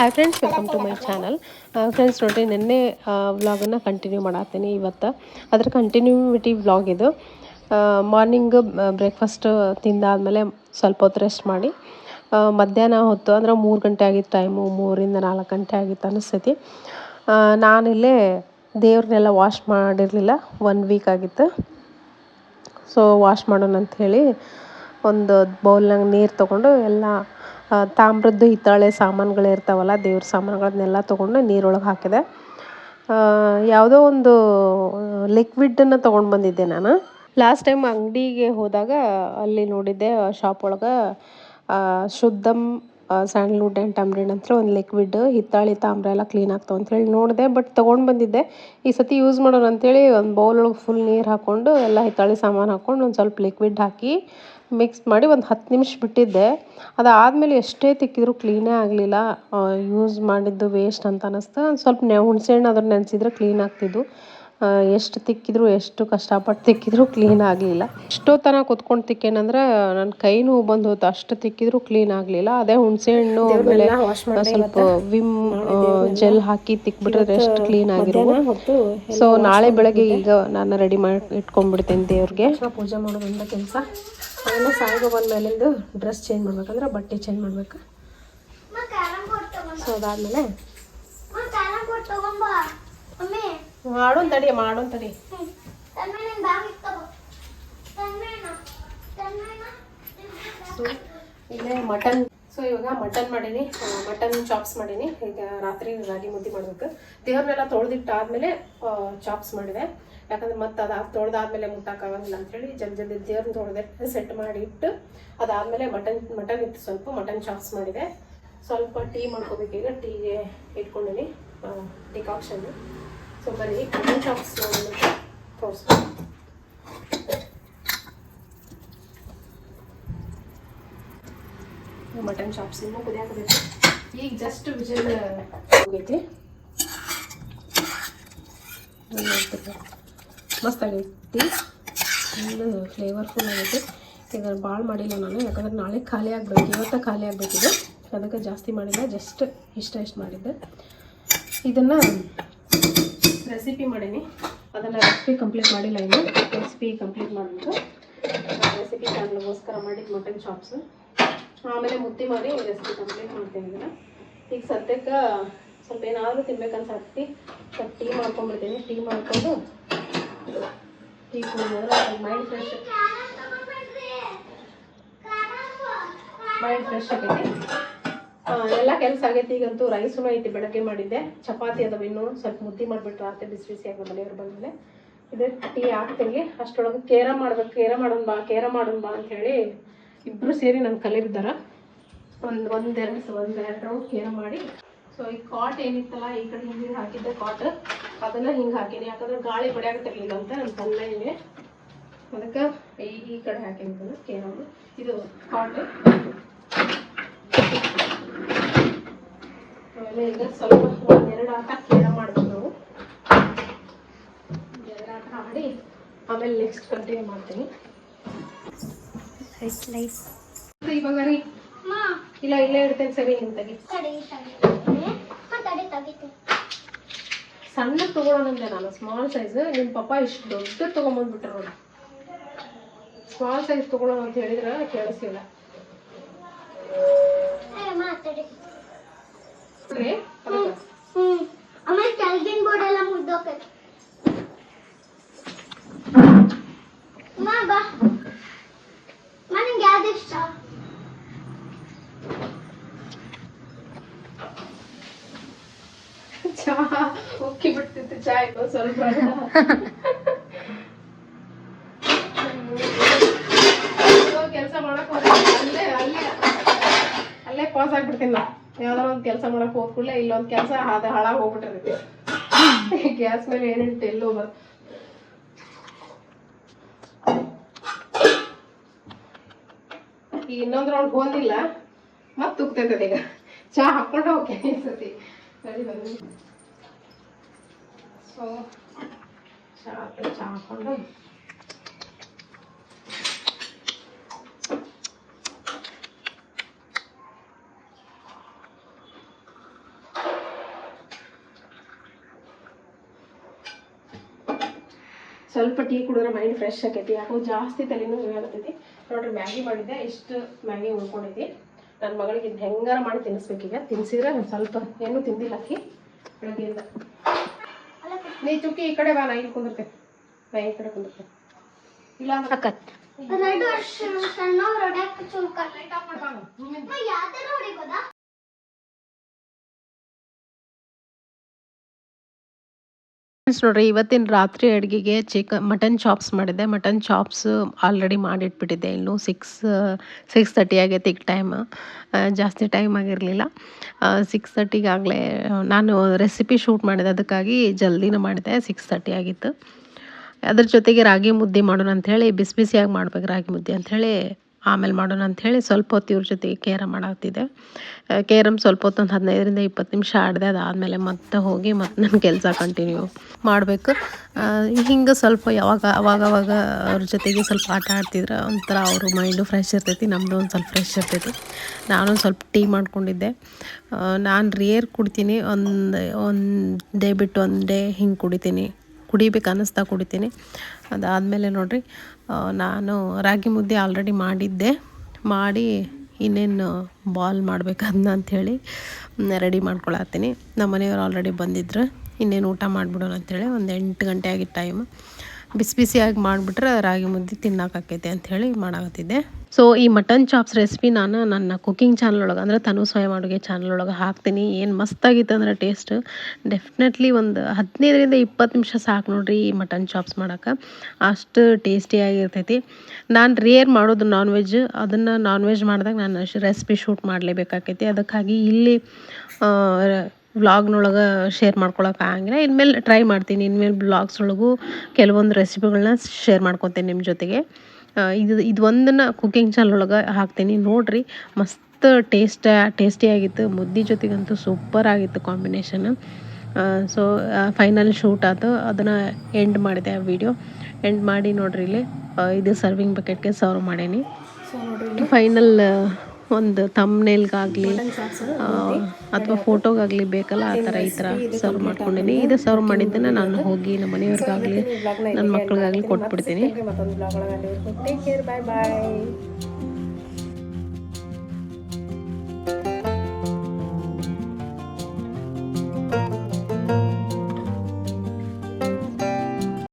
Hi friends welcome to my channel friends ನೋಡಿರಿ ನಿನ್ನೆ ವ್ಲಾಗನ್ನು ಕಂಟಿನ್ಯೂ ಮಾಡತ್ತೀನಿ ಇವತ್ತು. ಅದ್ರ ಕಂಟಿನ್ಯೂವಿಟಿ ವ್ಲಾಗ್ ಇದು. ಮಾರ್ನಿಂಗ್ ಬ್ರೇಕ್ಫಾಸ್ಟ್ ತಿಂದಾದಮೇಲೆ ಸ್ವಲ್ಪ ಹೊತ್ತು ರೆಸ್ಟ್ ಮಾಡಿ ಮಧ್ಯಾಹ್ನ ಹೊತ್ತು ಅಂದ್ರೆ ಮೂರು ಗಂಟೆ ಆಗಿತ್ತು ಟೈಮು ಮೂರಿಂದ ನಾಲ್ಕು ಗಂಟೆ ಆಗಿತ್ತು ಅನಿಸ್ತೈತಿ ನಾನಿಲ್ಲೇ ದೇವ್ರನ್ನೆಲ್ಲ ವಾಶ್ ಮಾಡಿರಲಿಲ್ಲ ಒನ್ ವೀಕ್ ಆಗಿತ್ತು. ಸೊ ವಾಶ್ ಮಾಡೋಣ ಅಂತ ಹೇಳಿ, ಒಂದು ಬೌಲ್ನಾಗ ನೀರು ತೊಗೊಂಡು ಎಲ್ಲ ತಾಮ್ರದ್ದು ಹಿತ್ತಾಳೆ ಸಾಮಾನುಗಳು ಇರ್ತಾವಲ್ಲ ದೇವ್ರ ಸಾಮಾನುಗಳನ್ನೆಲ್ಲ ತೊಗೊಂಡು ನೀರೊಳಗೆ ಹಾಕಿದೆ. ಯಾವುದೋ ಒಂದು ಲಿಕ್ವಿಡನ್ನು ತೊಗೊಂಡು ಬಂದಿದ್ದೆ ನಾನು. ಲಾಸ್ಟ್ ಟೈಮ್ ಅಂಗಡಿಗೆ ಹೋದಾಗ ಅಲ್ಲಿ ನೋಡಿದ್ದೆ ಶಾಪ್ ಒಳಗೆ ಶುದ್ಧಂ ಸ್ಯಾಂಡಲ್ವುಡ್ ಆ್ಯಂಡ್ ಟಮ್ರಿನ್ ಅಂತ ಒಂದು ಲಿಕ್ವಿಡ್, ಹಿತ್ತಾಳಿ ತಾಮ್ರ ಎಲ್ಲ ಕ್ಲೀನ್ ಆಗ್ತಾವೆ ಅಂತೇಳಿ ನೋಡಿದೆ, ಬಟ್ ತೊಗೊಂಡು ಬಂದಿದ್ದೆ. ಈ ಸತಿ ಯೂಸ್ ಮಾಡೋಣ ಅಂತೇಳಿ ಒಂದು ಬೌಲ್ ಒಳಗೆ ಫುಲ್ ನೀರು ಹಾಕ್ಕೊಂಡು ಎಲ್ಲ ಹಿತ್ತಾಳೆ ಸಾಮಾನು ಹಾಕ್ಕೊಂಡು ಒಂದು ಸ್ವಲ್ಪ ಲಿಕ್ವಿಡ್ ಹಾಕಿ ಮಿಕ್ಸ್ ಮಾಡಿ ಒಂದು ಹತ್ತು ನಿಮಿಷ ಬಿಟ್ಟಿದ್ದೆ. ಅದಾದಮೇಲೆ ಎಷ್ಟೇ ತಿಕ್ಕಿದ್ರು ಕ್ಲೀನೇ ಆಗಲಿಲ್ಲ. ಯೂಸ್ ಮಾಡಿದ್ದು ವೇಸ್ಟ್ ಅಂತ ಅನ್ನಿಸ್ತು ಒಂದು ಸ್ವಲ್ಪ ನೆ, ಹುಣಸೆಹಣ್ಣು ಅದನ್ನು ನೆನೆಸಿದ್ರೆ ಕ್ಲೀನ್ ಆಗ್ತಿದ್ದು ಎಷ್ಟು ತಿಕ್ಕಿದ್ರು ಎಷ್ಟು ಕಷ್ಟಪಟ್ಟು ತಿಕ್ಕಿದ್ರು ಕ್ಲೀನ್ ಆಗಲಿಲ್ಲ. ಎಷ್ಟೋ ತನಕ ಕುತ್ಕೊಂಡು ತಿಕ್ಕೇನಂದ್ರೆ ನನ್ನ ಕೈನೂ ನೋವು ಬಂದು ಹೋಯ್ತು ಅಷ್ಟು ತಿಕ್ಕಿದ್ರು ಕ್ಲೀನ್ ಆಗಲಿಲ್ಲ. ಅದೇ ಹುಣಸೆಹಣ್ಣು ಆಮೇಲೆ ಸ್ವಲ್ಪ ವಿಮ್ ಜೆಲ್ ಹಾಕಿ ತಿಕ್ಬಿಟ್ರೆ ಎಷ್ಟು ಕ್ಲೀನ್ ಆಗಿರುವ ಸೊ ನಾಳೆ ಬೆಳಗ್ಗೆ ಈಗ ನಾನು ರೆಡಿ ಮಾಡಿ ಇಟ್ಕೊಂಡ್ಬಿಡ್ತೀನಿ ದೇವ್ರಿಗೆ. ಪೂಜೆ ಮಾಡೋದ್ರಿಂದ ಕೆಲಸ. ಆಮೇಲೆ ಸಾಯಿಗೆ ಬಂದ ಮೇಲಿಂದು ಡ್ರೆಸ್ ಚೇಂಜ್ ಮಾಡ್ಬೇಕಂದ್ರೆ ಬಟ್ಟೆ ಚೇಂಜ್ ಮಾಡ್ಬೇಕು. ಸೊ ಅದಾದ್ಮೇಲೆ ಮಾಡೋನ್ ತಡಿ ಮಾಡೋನ್ ತಡಿ. ಇಲ್ಲೇ ಮಟನ್ ಸೊ ಇವಾಗ ಮಟನ್ ಮಾಡೀನಿ. ಮಟನ್ ಚಾಪ್ಸ್ ಮಾಡೀನಿ. ಈಗ ರಾತ್ರಿ ರಾಗಿ ಮುದ್ದೆ ಮಾಡ್ಬೇಕು. ದೇವ್ರನ್ನೆಲ್ಲ ತೊಳೆದಿಟ್ಟಾದ್ಮೇಲೆ ಚಾಪ್ಸ್ ಮಾಡಿದೆ. ಯಾಕಂದ್ರೆ ಮತ್ತೆ ಅದಾದ ತೊಳೆದಾದ್ಮೇಲೆ ಮುಟ್ಟಕ್ಕಾಗಂಗಿಲ್ಲ ಅಂತೇಳಿ ಜಲ್ದಿ ಜಲ್ದಿ ದೇವ್ರನ್ನ ತೊಳೆದೆ ಸೆಟ್ ಮಾಡಿ ಇಟ್ಟು ಅದಾದ್ಮೇಲೆ ಮಟನ್ ಮಟನ್ ಇತ್ತು ಸ್ವಲ್ಪ ಮಟನ್ ಚಾಪ್ಸ್ ಮಾಡಿದೆ. ಸ್ವಲ್ಪ ಟೀ ಮಾಡ್ಕೋಬೇಕೀಗ ಈಗ ಟೀಗೆ ಇಟ್ಕೊಂಡಿನಿ ಡಿಕಾಕ್ಷನ್ ಸೊ ಬರೀ ಮಟನ್ ಚಾಪ್ಸ್ ತೋರಿಸ್ತೀನಿ ಮಟನ್ ಚಾಪ್ಸ್ ಇನ್ನೂ ಕುದಿಯಾಕಬೇಕು ಈಗ ಜಸ್ಟ್ ವಿಜಲ್ ಹೋಗೈತಿ ಮಸ್ತ್ ಆಗೈತಿ ಫುಲ್ ಫ್ಲೇವರ್ಫುಲ್ ಆಗೈತಿ ಈಗ ಭಾಳ ಮಾಡಿಲ್ಲ ನಾನು ಯಾಕಂದ್ರೆ ನಾಳೆ ಖಾಲಿ ಆಗಬೇಕು. ಇವತ್ತು ಖಾಲಿ ಆಗಬೇಕಿದೆ. ಅದಕ್ಕೆ ಜಾಸ್ತಿ ಮಾಡಿಲ್ಲ. ಜಸ್ಟ್ ಇಷ್ಟ ಇಷ್ಟು ಮಾಡಿದ್ದೆ. ಇದನ್ನು ರೆಸಿಪಿ ಮಾಡೀನಿ. ಅದನ್ನು ರೆಸಿಪಿ ಕಂಪ್ಲೀಟ್ ಮಾಡಿಲ್ಲ ಇನ್ನು. ರೆಸಿಪಿ ಕಂಪ್ಲೀಟ್ ಮಾಡ್ಬಿಟ್ಟು ರೆಸಿಪಿ ಚಾನಲ್ಗೋಸ್ಕರ ಮಾಡಿದ್ದು ಮಟನ್ ಚಾಪ್ಸ್ ಆಮೇಲೆ ಮುದ್ದೆ ಮಾಡಿ ರೆಸಿಪಿ ಕಂಪ್ಲೀಟ್ ಮಾಡ್ತೀನಿ ಇದನ್ನು. ಈಗ ಸದ್ಯಕ್ಕೆ ಸ್ವಲ್ಪ ಏನಾದರೂ ತಿನ್ಬೇಕನ್ಸತ್ತಿ ಸ್ವಲ್ಪ ಟೀ ಮಾಡ್ಕೊಂಡ್ಬಿಡ್ತೀನಿ. ಟೀ ಮಾಡ್ಕೊಂಡು ಟೀ ಕುಡಿದ್ರೆ ಮೈಂಡ್ ಫ್ರೆಶ್ ಮೈಂಡ್ ಫ್ರೆಶ್ ಆಗೈತಿ. ಎಲ್ಲ ಕೆಲಸ ಆಗೈತಿ. ಈಗಂತೂ ರೈಸೂ ಐತಿ. ಬೆಳಗ್ಗೆ ಮಾಡಿದ್ದೆ. ಚಪಾತಿ ಅದಾವ ಇನ್ನೂ ಸ್ವಲ್ಪ ಮುದ್ದೆ ಮಾಡಿಬಿಟ್ರೆ. ರಾತ್ರಿ ಬಿಸಿ ಬಿಸಿ ಬಿಸಿಯಾಗಿ ಮನೆಯವ್ರು ಬಂದಮೇಲೆ. ಇದು ಟೀ ಹಾಕ್ತೀನಿ. ಅಷ್ಟರೊಳಗೆ ಕೇರ ಮಾಡ್ಬೇಕು. ಕೇರ ಮಾಡೋಣ ಬಾ, ಕೇರ ಮಾಡೋಣ ಬಾ ಅಂತ ಹೇಳಿ ಇಬ್ಬರು ಸೇರಿ ನನ್ನ ಕಲೆ ಬಿದ್ದಾರ. ಒಂದು, ಒಂದೆರಡು ಒಂದೆರಡು ರೌಂಡ್ ಕೇರ ಮಾಡಿ. ಸೊ ಈ ಕಾಟ್ ಏನಿತ್ತಲ್ಲ, ಈ ಕಡೆ ಹಿಂಗೆ ಹಾಕಿದ್ದೆ ಕಾಟ್ ಅದನ್ನ ಹಿಂಗೆ ಹಾಕೀನಿ. ಯಾಕಂದ್ರೆ ಗಾಳಿ ಬಡಿಯಾಗತ್ತಿರ್ಲಿಲ್ಲ ಅಂತ ನನ್ನ ತಲೆಗೆ ಅದಕ್ಕೆ ಈ ಕಡೆ ಹಾಕೀನಿ ಕೇರ ಕೇರನ್ನು. ಇದು ಕಾಟ್ ಆಮೇಲೆ ಈಗ ಸ್ವಲ್ಪ ಒಂದೆರಡು ಆಟ ಕೇಳ ಮಾಡ್ಬೇಕು ನಾವು. ಎರಡು ಆಟ ಆಡಿ ಆಮೇಲೆ ನೆಕ್ಸ್ಟ್ ಕಂಟಿನ್ಯೂ ಮಾಡ್ತೀನಿ. ಇವಾಗ ರೀ ಇಲ್ಲ ಇಲ್ಲೇ ಇಡ್ತೇನೆ ಸರಿ ಹಿಂತಾಗಿ ಸಣ್ಣ ತಗೊಳ್ಳೋಣಂದೆ ನಾನು ಸ್ಮಾಲ್ ಸೈಜ್ ನಿಮ್ಮ ಪಪ್ಪ ಇಷ್ಟು ದೊಡ್ಡ ತಗೊಂಬಂದ್ಬಿಟ್ರು ನೋಡಿ. ಸ್ಮಾಲ್ ಸೈಜ್ ತಗೊಳ್ಳೋಣ ಅಂತ ಹೇಳಿದ್ರೆ ಕೇಳಿಸ್ಲಿಲ್ಲ. ಆಮೇಲೆ ಕೆಳಗಿನ ಬೋರ್ಡ್ ಎಲ್ಲ ಮುಗ್ದೋಕೈತಿ ಬಾ. ಮಾ ನಿಂಗೆ ಚಾ ಚಹಾ ಉಕ್ಕಿ ಬಿಡ್ತಿತ್ತು ಚಾಯ್ ಸ್ವಲ್ಪ ಕೆಲಸ ಮಾಡಕ್ ಹೋದ್ರೆ ಅಲ್ಲೇ ಅಲ್ಲೇ ಅಲ್ಲೇ ಪಾಸ್ ಆಗ್ಬಿಡ್ತೀನಿ ಯಾವ್ದಾರ ಒಂದು ಕೆಲಸ ಮಾಡಕ್ ಹೋದ್ ಕೂಡಲೇ ಇಲ್ಲೊಂದು ಕೆಲಸ ಅದ ಹಾಳಾಗಿ ಹೋಗ್ಬಿಟ್ಟಿರ್ತೈತಿ. ಗ್ಯಾಸ್ ಮೇಲೆ ಏನಿಟ್ಟು ಎಲ್ಲೋ ಬರ್ ಈಗ ಇನ್ನೊಂದು ರೌಂಡ್ ಹೋದಿಲ್ಲ, ಮತ್ತೆ ತುಕ್ತೈತದ ಈಗ. ಚಾ ಹಾಕೊಂಡು ಹೋಗಿ ಸತಿ ಸರಿ ಬಂದ್ವಿ ಸೊ ಚಹಾ ಚಾ ಹಾಕೊಂಡು ಸ್ವಲ್ಪ ಟೀ ಕುಡಿದ್ರೆ ಮೈಂಡ್ ಫ್ರೆಶ್ ಆಕೈತಿ. ಯಾಕೋ ಜಾಸ್ತಿ ತಲೆನೂ ಆಗತೈತಿ ನೋಡ್ರಿ ಮ್ಯಾಗಿ ಮಾಡಿದ್ದೆ ಇಷ್ಟು ಮ್ಯಾಗಿ ಉಳ್ಕೊಂಡೈತಿ ನನ್ನ ಮಗಳಿಗೆ ಇದು ಹೆಂಗಾರ ಮಾಡಿ ತಿನ್ನಿಸ್ಬೇಕೀಗ ತಿನ್ಸಿದ್ರೆ ಸ್ವಲ್ಪ ಏನೂ ತಿಂದಿಲ್ಲ ಅಕ್ಕಿ ಬೆಳಗ್ಗೆಯಿಂದ. ನೀ ಚುಕ್ಕಿ ಈ ಕಡೆ ಬಾ ನಾ ಇಲ್ಲಿ ಕುಂದಿರ್ತೇನೆ. ನಾ ಈ ಕಡೆ ಕುಂದಿರ್ತೇನೆ. ಇಲ್ಲ ಅಕ್ಕ. ಎರಡು ವರ್ಷ ಸಣ್ಣ ಫ್ರೆಂಡ್ಸ್ ನೋಡ್ರಿ, ಇವತ್ತಿನ ರಾತ್ರಿ ಅಡುಗೆಗೆ ಚಿಕನ್ ಮಟನ್ ಚಾಪ್ಸ್ ಮಾಡಿದ್ದೆ. ಮಟನ್ ಚಾಪ್ಸ್ ಆಲ್ರೆಡಿ ಮಾಡಿಟ್ಬಿಟ್ಟಿದ್ದೆ. ಇನ್ನು ಸಿಕ್ಸ್ ಸಿಕ್ಸ್ ತರ್ಟಿ ಆಗೈತೆ ಈಗ ಟೈಮ್ ಜಾಸ್ತಿ ಟೈಮ್ ಆಗಿರಲಿಲ್ಲ. ಸಿಕ್ಸ್ ತರ್ಟಿಗಾಗಲೇ ನಾನು ರೆಸಿಪಿ ಶೂಟ್ ಮಾಡಿದೆ ಅದಕ್ಕಾಗಿ ಜಲ್ದಿನ ಮಾಡಿದೆ ಸಿಕ್ಸ್ ತರ್ಟಿ ಆಗಿತ್ತು. ಅದ್ರ ಜೊತೆಗೆ ರಾಗಿ ಮುದ್ದೆ ಮಾಡೋಣ ಅಂಥೇಳಿ ಬಿಸಿ ಬಿಸಿಯಾಗಿ ಮಾಡ್ಬೇಕು ರಾಗಿ ಮುದ್ದೆ ಅಂಥೇಳಿ ಆಮೇಲೆ ಮಾಡೋಣ ಅಂಥೇಳಿ ಸ್ವಲ್ಪ ಹೊತ್ತು ಇವ್ರ ಜೊತೆಗೆ ಕೇರಮ್ ಮಾಡಾಕ್ತಿದ್ದೆ ಕೇರಮ್ ಸ್ವಲ್ಪ ಹೊತ್ತು ಒಂದು ಹದಿನೈದರಿಂದ ಇಪ್ಪತ್ತು ನಿಮಿಷ ಆಡಿದೆ ಅದಾದಮೇಲೆ ಮತ್ತೆ ಹೋಗಿ ಮತ್ತೆ ನನ್ನ ಕೆಲಸ ಕಂಟಿನ್ಯೂ ಮಾಡಬೇಕು. ಹಿಂಗೆ ಸ್ವಲ್ಪ ಯಾವಾಗ ಅವಾಗ ಅವಾಗ ಅವ್ರ ಜೊತೆಗೆ ಸ್ವಲ್ಪ ಆಟ ಆಡ್ತಿದ್ರೆ, ಒಂಥರ ಅವರು ಮೈಂಡು ಫ್ರೆಶ್ ಇರ್ತೈತಿ ನಮ್ಮದು ಒಂದು ಸ್ವಲ್ಪ ಫ್ರೆಶ್ ಇರ್ತೈತಿ. ನಾನು ಸ್ವಲ್ಪ ಟೀ ಮಾಡ್ಕೊಂಡಿದ್ದೆ. ನಾನು ರೇರ್ ಕುಡ್ತೀನಿ, ಒಂದು ಒಂದು ಡೇ ಬಿಟ್ಟು ಒಂದು ಡೇ ಹಿಂಗೆ ಕುಡಿತೀನಿ. ಕುಡಿಬೇಕು ಅನ್ನಿಸ್ತಾ ಕುಡಿತೀನಿ. ಅದಾದಮೇಲೆ ನೋಡಿರಿ ನಾನು ರಾಗಿ ಮುದ್ದೆ ಆಲ್ರೆಡಿ ಮಾಡಿದ್ದೆ. ಮಾಡಿ ಇನ್ನೇನು ಬಾಲ್ ಮಾಡ್ಬೇಕು ಅದನ್ನ ಅಂಥೇಳಿ ರೆಡಿ ಮಾಡ್ಕೊಳತ್ತೀನಿ. ನಮ್ಮ ಮನೆಯವ್ರು ಆಲ್ರೆಡಿ ಬಂದಿದ್ರು. ಇನ್ನೇನು ಊಟ ಮಾಡಿಬಿಡೋಣ ಅಂಥೇಳಿ ಒಂದು ಎಂಟು ಗಂಟೆ ಆಗಿದ್ದ ಟೈಮ್ ಬಿಸಿ ಬಿಸಿಯಾಗಿ ಮಾಡಿಬಿಟ್ರೆ ರಾಗಿ ಮುದ್ದೆ ತಿನ್ನೋಕ್ಕಾಕೈತೆ ಅಂಥೇಳಿ ಮಾಡಾಕತ್ತಿದ್ದೆ. ಸೊ ಈ ಮಟನ್ ಚಾಪ್ಸ್ ರೆಸಿಪಿ ನಾನು ನನ್ನ ಕುಕ್ಕಿಂಗ್ ಚಾನಲ್ ಒಳಗೆ, ಅಂದರೆ ತನು ಸ್ವಯಂ ಅಡುಗೆ ಚಾನಲ್ ಒಳಗೆ ಹಾಕ್ತೀನಿ. ಏನು ಮಸ್ತಾಗಿತ್ತು ಅಂದರೆ ಟೇಸ್ಟ್ ಡೆಫಿನೆಟ್ಲಿ ಒಂದು ಹದಿನೈದರಿಂದ ಇಪ್ಪತ್ತು ನಿಮಿಷ ಸಾಕು ನೋಡ್ರಿ ಈ ಮಟನ್ ಚಾಪ್ಸ್ ಮಾಡೋಕೆ ಅಷ್ಟು ಟೇಸ್ಟಿಯಾಗಿರ್ತೈತಿ ನಾನು ರೇರ್ ಮಾಡೋದು ನಾನ್ ವೆಜ್ ಅದನ್ನು ನಾನ್ ವೆಜ್ ಮಾಡಿದಾಗ ನಾನು ರೆಸಿಪಿ ಶೂಟ್ ಮಾಡಲೇಬೇಕಾಕೈತಿ. ಅದಕ್ಕಾಗಿ ಇಲ್ಲಿ ವ್ಲಾಗ್ನೊಳಗೆ ಶೇರ್ ಮಾಡ್ಕೊಳಕ್ಕೆ ಆಗಂಗಿಲ್ಲ. ಇನ್ಮೇಲೆ ಟ್ರೈ ಮಾಡ್ತೀನಿ. ಇನ್ಮೇಲೆ ಬ್ಲಾಗ್ಸ್ ಒಳಗೂ ಕೆಲವೊಂದು ರೆಸಿಪಿಗಳನ್ನ ಶೇರ್ ಮಾಡ್ಕೊತೀನಿ ನಿಮ್ಮ ಜೊತೆಗೆ. ಇದು ಇದು ಒಂದನ್ನು ಕುಕ್ಕಿಂಗ್ ಚಾನಲ್ ಒಳಗೆ ಹಾಕ್ತೀನಿ. ನೋಡಿರಿ ಮಸ್ತ್ ಟೇಸ್ಟ್ ಟೇಸ್ಟಿಯಾಗಿತ್ತು ಮುದ್ದೆ ಜೊತೆಗಂತೂ ಸೂಪರ್ ಆಗಿತ್ತು ಕಾಂಬಿನೇಷನ್ ಸೊ ಫೈನಲ್ ಶೂಟ್ ಆಯಿತು ಅದನ್ನು ಎಂಡ್ ಮಾಡಿದೆ ಆ ವಿಡಿಯೋ ಎಂಡ್ ಮಾಡಿ ನೋಡಿರಿ ಇಲ್ಲಿ. ಇದು ಸರ್ವಿಂಗ್ ಬಕೆಟ್ಗೆ ಸರ್ವ್ ಮಾಡೀನಿ. ಫೈನಲ್ ಒಂದು ತಮ್ನೇಲ್ಗಾಗಲಿ ಅಥವಾ ಫೋಟೋಗಾಗಲಿ ಬೇಕಲ್ಲ ಆ ಥರ ಈ ಥರ ಸರ್ವ್ ಮಾಡ್ಕೊಂಡಿನಿ. ಇದು ಸರ್ವ್ ಮಾಡಿದ್ದನ್ನು ನಾನು ಹೋಗಿ ನಮ್ಮ ಮನೆಯವ್ರಿಗಾಗಲಿ ನನ್ನ ಮಕ್ಳಿಗಾಗಲಿ ಕೊಟ್ಬಿಡ್ತೀನಿ.